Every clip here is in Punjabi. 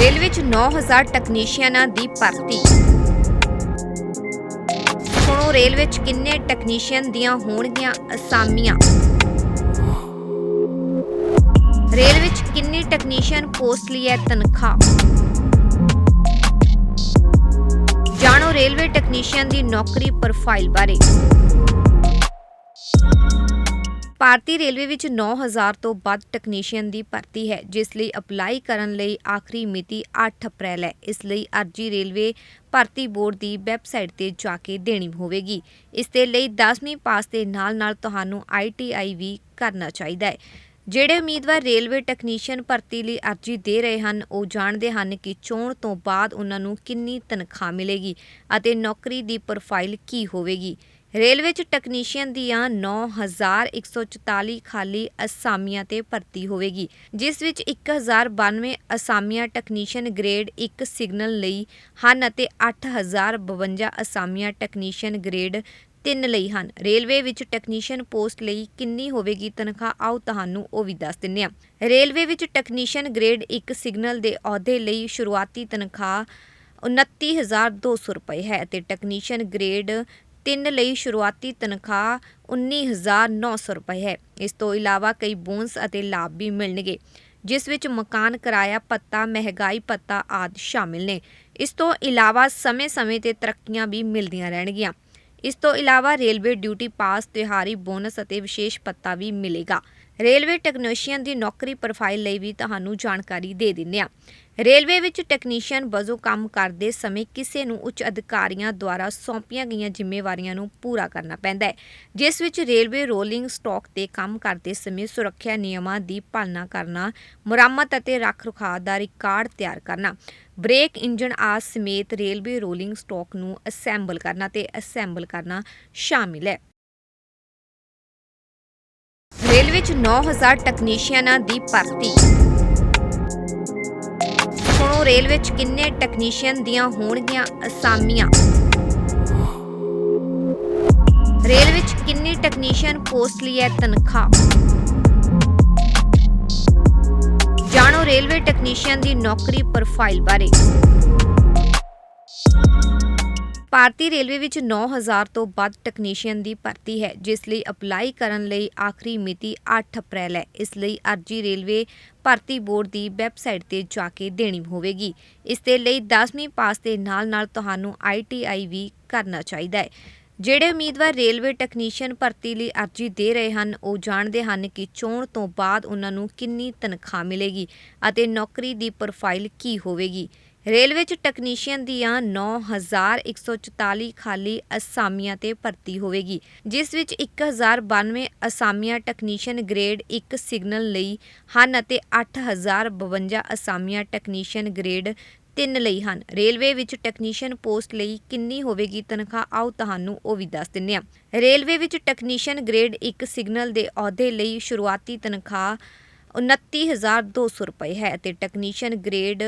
ਰੇਲਵੇ 'ਚ 9000 ਟੈਕਨੀਸ਼ੀਅਨਾਂ ਦੀ ਭਰਤੀ। ਸੁਣੋ ਰੇਲਵੇ 'ਚ ਕਿੰਨੇ ਟੈਕਨੀਸ਼ੀਅਨ ਦੀਆਂ ਹੋਣਗੀਆਂ ਅਸਾਮੀਆਂ? ਰੇਲਵੇ 'ਚ ਕਿੰਨੀ ਟੈਕਨੀਸ਼ੀਅਨ ਪੋਸਟ ਲਈ ਹੈ ਤਨਖਾਹ? ਜਾਣੋ, ਰੇਲਵੇ ਟੈਕਨੀਸ਼ੀਅਨ ਦੀ ਨੌਕਰੀ ਪ੍ਰੋਫਾਈਲ ਬਾਰੇ। ਭਾਰਤੀ ਰੇਲਵੇ ਵਿੱਚ 9000 ਤੋਂ ਵੱਧ ਟੈਕਨੀਸ਼ੀਅਨ ਦੀ ਭਰਤੀ ਹੈ, ਜਿਸ ਲਈ ਅਪਲਾਈ ਕਰਨ ਲਈ ਆਖਰੀ ਮਿਤੀ 8 ਅਪ੍ਰੈਲ ਹੈ। ਇਸ ਲਈ ਅਰਜੀ ਰੇਲਵੇ ਭਰਤੀ ਬੋਰਡ ਦੀ ਵੈਬਸਾਈਟ ਤੇ ਜਾ ਕੇ ਦੇਣੀ ਹੋਵੇਗੀ। ਇਸ ਦੇ ਲਈ 10ਵੀਂ ਪਾਸ ਦੇ ਨਾਲ-ਨਾਲ ਤੁਹਾਨੂੰ ITI ਵੀ ਕਰਨਾ ਚਾਹੀਦਾ ਹੈ। ਜਿਹੜੇ ਉਮੀਦਵਾਰ ਰੇਲਵੇ ਟੈਕਨੀਸ਼ੀਅਨ ਭਰਤੀ ਲਈ ਅਰਜੀ ਦੇ ਰਹੇ ਹਨ, ਉਹ ਜਾਣਦੇ ਹਨ ਕਿ ਚੋਣ ਤੋਂ ਬਾਅਦ ਉਹਨਾਂ ਨੂੰ ਕਿੰਨੀ ਤਨਖਾਹ ਮਿਲੇਗੀ ਅਤੇ ਨੌਕਰੀ ਦੀ ਪ੍ਰੋਫਾਈਲ ਕੀ ਹੋਵੇਗੀ। ਰੇਲਵੇ 'ਚ ਟੈਕਨੀਸ਼ੀਅਨ ਦੀਆਂ 9144 ਖਾਲੀ ਅਸਾਮੀਆਂ ਤੇ ਭਰਤੀ ਹੋਵੇਗੀ, ਜਿਸ ਵਿੱਚ 1092 ਅਸਾਮੀਆਂ ਟੈਕਨੀਸ਼ੀਅਨ ਗ੍ਰੇਡ 1 ਸਿਗਨਲ ਲਈ ਹਨ ਅਤੇ 8052 ਅਸਾਮੀਆਂ ਟੈਕਨੀਸ਼ੀਅਨ ਗ੍ਰੇਡ 3 ਲਈ ਹਨ। ਰੇਲਵੇ ਵਿੱਚ ਟੈਕਨੀਸ਼ੀਅਨ ਪੋਸਟ ਲਈ ਕਿੰਨੀ ਹੋਵੇਗੀ ਤਨਖਾਹ? ਆਓ ਤੁਹਾਨੂੰ ਉਹ ਵੀ ਦੱਸ ਦਿੰਨੇ ਆ ਰੇਲਵੇ ਵਿੱਚ ਟੈਕਨੀਸ਼ੀਅਨ ਗ੍ਰੇਡ 1 ਸਿਗਨਲ ਦੇ ਅਹੁਦੇ ਲਈ ਸ਼ੁਰੂਆਤੀ ਤਨਖਾਹ 29200 ਰੁਪਏ ਹੈ ਅਤੇ ਟੈਕਨੀਸ਼ੀਅਨ ਗ੍ਰੇਡ ਤਿੰਨ ਲਈ ਸ਼ੁਰੂਆਤੀ ਤਨਖਾਹ 19900 ਰੁਪਏ ਹੈ। ਇਸ ਤੋਂ ਇਲਾਵਾ ਕਈ ਬੋਨਸ ਅਤੇ ਲਾਭ ਵੀ ਮਿਲਣਗੇ, ਜਿਸ ਵਿੱਚ ਮਕਾਨ ਕਿਰਾਇਆ ਭੱਤਾ ਮਹਿੰਗਾਈ ਭੱਤਾ ਆਦਿ ਸ਼ਾਮਿਲ ਨੇ। ਇਸ ਤੋਂ ਇਲਾਵਾ ਸਮੇਂ-ਸਮੇਂ ਤੇ ਤਰੱਕੀਆਂ ਵੀ ਮਿਲਦੀਆਂ ਰਹਿਣਗੀਆਂ। ਇਸ ਤੋਂ ਇਲਾਵਾ ਰੇਲਵੇ ਡਿਊਟੀ ਪਾਸ, ਤਿਉਹਾਰੀ ਬੋਨਸ ਅਤੇ ਵਿਸ਼ੇਸ਼ ਪੱਤਾ ਵੀ ਮਿਲੇਗਾ। ਰੇਲਵੇ ਟੈਕਨੀਸ਼ੀਅਨ ਦੀ ਨੌਕਰੀ ਪ੍ਰੋਫਾਈਲ ਲਈ ਵੀ ਤੁਹਾਨੂੰ ਜਾਣਕਾਰੀ ਦੇ ਦਿੰਦੇ ਹਾਂ। ਰੇਲਵੇ ਵਿੱਚ ਟੈਕਨੀਸ਼ੀਅਨ ਵਜੋਂ ਕੰਮ ਕਰਦੇ ਸਮੇਂ ਕਿਸੇ ਨੂੰ ਉੱਚ ਅਧਿਕਾਰੀਆਂ ਦੁਆਰਾ ਸੌਂਪੀਆਂ ਗਈਆਂ ਜ਼ਿੰਮੇਵਾਰੀਆਂ ਨੂੰ ਪੂਰਾ ਕਰਨਾ ਪੈਂਦਾ ਹੈ। ਜਿਸ ਵਿੱਚ ਰੇਲਵੇ ਰੋਲਿੰਗ ਸਟਾਕ ਤੇ ਕੰਮ ਕਰਦੇ ਸਮੇਂ ਸੁਰੱਖਿਆ ਨਿਯਮਾਂ ਦੀ ਪਾਲਣਾ ਕਰਨਾ, ਮੁਰੰਮਤ ਅਤੇ ਰੱਖ-ਰਖਾਅ ਦਾ ਰਿਕਾਰਡ ਤਿਆਰ ਕਰਨਾ, ਬ੍ਰੇਕ ਇੰਜਨ ਆਸ ਸਮੇਤ ਰੇਲਵੇ ਰੋਲਿੰਗ ਸਟਾਕ ਨੂੰ ਅਸੈਂਬਲ ਕਰਨਾ ਤੇ ਅਸੈਂਬਲ ਕਰਨਾ ਸ਼ਾਮਿਲ ਹੈ। ਰੇਲਵੇ 'ਚ 9000 ਟੈਕਨੀਸ਼ੀਅਨਾਂ ਦੀ ਭਰਤੀ ਸੁਣੋ ਰੇਲਵੇ 'ਚ ਕਿੰਨੇ ਟੈਕਨੀਸ਼ੀਅਨ ਦੀਆਂ ਹੋਣਗੀਆਂ ਅਸਾਮੀਆਂ? ਰੇਲ ਵਿੱਚ ਕਿੰਨੀ ਟੈਕਨੀਸ਼ੀਅਨ ਪੋਸਟ ਲਈ ਹੈ ਤਨਖਾਹ? ਜਾਣੋ ਰੇਲਵੇ ਟੈਕਨੀਸ਼ੀਅਨ ਦੀ ਨੌਕਰੀ ਪ੍ਰੋਫਾਈਲ ਬਾਰੇ। ਭਾਰਤੀ ਰੇਲਵੇ ਵਿੱਚ 9000 ਤੋਂ ਵੱਧ ਟੈਕਨੀਸ਼ੀਅਨ ਦੀ ਭਰਤੀ ਹੈ, ਜਿਸ ਲਈ ਅਪਲਾਈ ਕਰਨ ਲਈ ਆਖਰੀ ਮਿਤੀ 8 ਅਪ੍ਰੈਲ ਹੈ। ਇਸ ਲਈ ਅਰਜੀ ਰੇਲਵੇ ਭਰਤੀ ਬੋਰਡ ਦੀ ਵੈਬਸਾਈਟ ਤੇ ਜਾ ਕੇ ਦੇਣੀ ਹੋਵੇਗੀ। ਇਸ ਦੇ ਲਈ 10ਵੀਂ ਪਾਸ ਦੇ ਨਾਲ-ਨਾਲ ਤੁਹਾਨੂੰ ITI ਵੀ ਕਰਨਾ ਚਾਹੀਦਾ ਹੈ। ਜਿਹੜੇ ਉਮੀਦਵਾਰ ਰੇਲਵੇ ਟੈਕਨੀਸ਼ੀਅਨ ਭਰਤੀ ਲਈ ਅਰਜੀ ਦੇ ਰਹੇ ਹਨ, ਉਹ ਜਾਣਦੇ ਹਨ ਕਿ ਚੋਣ ਤੋਂ ਬਾਅਦ ਉਹਨਾਂ ਨੂੰ ਕਿੰਨੀ ਤਨਖਾਹ ਮਿਲੇਗੀ ਅਤੇ ਨੌਕਰੀ ਦੀ ਪ੍ਰੋਫਾਈਲ ਕੀ ਹੋਵੇਗੀ। ਰੇਲਵੇ 'ਚ ਟੈਕਨੀਸ਼ੀਅਨ ਦੀਆਂ 9144 ਖਾਲੀ ਅਸਾਮੀਆਂ ਤੇ ਭਰਤੀ ਹੋਵੇਗੀ, ਜਿਸ ਵਿੱਚ 1092 ਅਸਾਮੀਆਂ ਟੈਕਨੀਸ਼ੀਅਨ ਗ੍ਰੇਡ 1 ਸਿਗਨਲ ਲਈ ਹਨ ਅਤੇ 8052 ਅਸਾਮੀਆਂ ਟੈਕਨੀਸ਼ੀਅਨ ਗ੍ਰੇਡ 3 ਲਈ ਹਨ। ਰੇਲਵੇ ਵਿੱਚ ਟੈਕਨੀਸ਼ੀਅਨ ਪੋਸਟ ਲਈ ਕਿੰਨੀ ਹੋਵੇਗੀ ਤਨਖਾਹ? ਆਓ ਤੁਹਾਨੂੰ ਉਹ ਵੀ ਦੱਸ ਦਿੰਨੇ ਆ ਰੇਲਵੇ ਵਿੱਚ ਟੈਕਨੀਸ਼ੀਅਨ ਗ੍ਰੇਡ 1 ਸਿਗਨਲ ਦੇ ਅਹੁਦੇ ਲਈ ਸ਼ੁਰੂਆਤੀ ਤਨਖਾਹ 29200 ਰੁਪਏ ਹੈ ਅਤੇ ਟੈਕਨੀਸ਼ੀਅਨ ਗ੍ਰੇਡ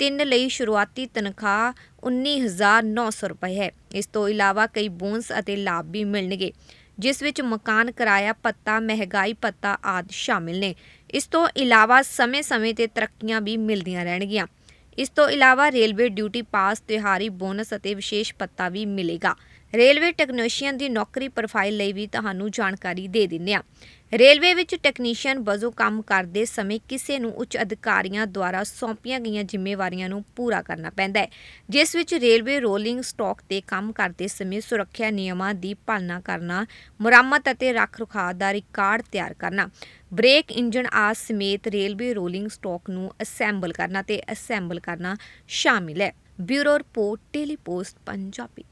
3 ਲਈ ਸ਼ੁਰੂਆਤੀ ਤਨਖਾਹ 19900 ਰੁਪਏ ਹੈ। ਇਸ ਤੋਂ ਇਲਾਵਾ ਕਈ ਬੋਨਸ ਅਤੇ ਲਾਭ ਵੀ ਮਿਲਣਗੇ, ਜਿਸ ਵਿੱਚ ਮਕਾਨ ਕਿਰਾਇਆ ਪੱਤਾ, ਮਹਿੰਗਾਈ ਪੱਤਾ ਆਦਿ ਸ਼ਾਮਿਲ ਨੇ। ਇਸ ਤੋਂ ਇਲਾਵਾ ਸਮੇਂ-ਸਮੇਂ ਤੇ ਤਰੱਕੀਆਂ ਵੀ ਮਿਲਦੀਆਂ ਰਹਿਣਗੀਆਂ। ਇਸ ਤੋਂ ਇਲਾਵਾ ਰੇਲਵੇ ਡਿਊਟੀ ਪਾਸ, ਤਿਉਹਾਰੀ ਬੋਨਸ ਅਤੇ ਵਿਸ਼ੇਸ਼ ਪੱਤਾ ਵੀ ਮਿਲੇਗਾ। ਰੇਲਵੇ ਟੈਕਨੀਸ਼ੀਅਨ ਦੀ ਨੌਕਰੀ ਪ੍ਰੋਫਾਈਲ ਲਈ ਵੀ ਤੁਹਾਨੂੰ ਜਾਣਕਾਰੀ ਦੇ ਦਿੰਦੇ ਹਾਂ। ਰੇਲਵੇ ਵਿੱਚ ਟੈਕਨੀਸ਼ੀਅਨ ਵਜੋਂ ਕੰਮ ਕਰਦੇ ਸਮੇਂ ਕਿਸੇ ਨੂੰ ਉੱਚ ਅਧਿਕਾਰੀਆਂ ਦੁਆਰਾ ਸੌਂਪੀਆਂ ਗਈਆਂ ਜ਼ਿੰਮੇਵਾਰੀਆਂ ਨੂੰ ਪੂਰਾ ਕਰਨਾ ਪੈਂਦਾ ਹੈ, ਜਿਸ ਵਿੱਚ ਰੇਲਵੇ ਰੋਲਿੰਗ ਸਟਾਕ ਤੇ ਕੰਮ ਕਰਦੇ ਸਮੇਂ ਸੁਰੱਖਿਆ ਨਿਯਮਾਂ ਦੀ ਪਾਲਣਾ ਕਰਨਾ, ਮੁਰੰਮਤ ਅਤੇ ਰੱਖ-ਰਖਾਅ ਦਾ ਰਿਕਾਰਡ ਤਿਆਰ ਕਰਨਾ, ਬ੍ਰੇਕ ਇੰਜਨ ਆਸ ਸਮੇਤ ਰੇਲਵੇ ਰੋਲਿੰਗ ਸਟਾਕ ਨੂੰ ਅਸੈਂਬਲ ਕਰਨਾ ਤੇ ਅਸੈਂਬਲ ਕਰਨਾ ਸ਼ਾਮਿਲ ਹੈ। Bureau report Daily Post Punjabi.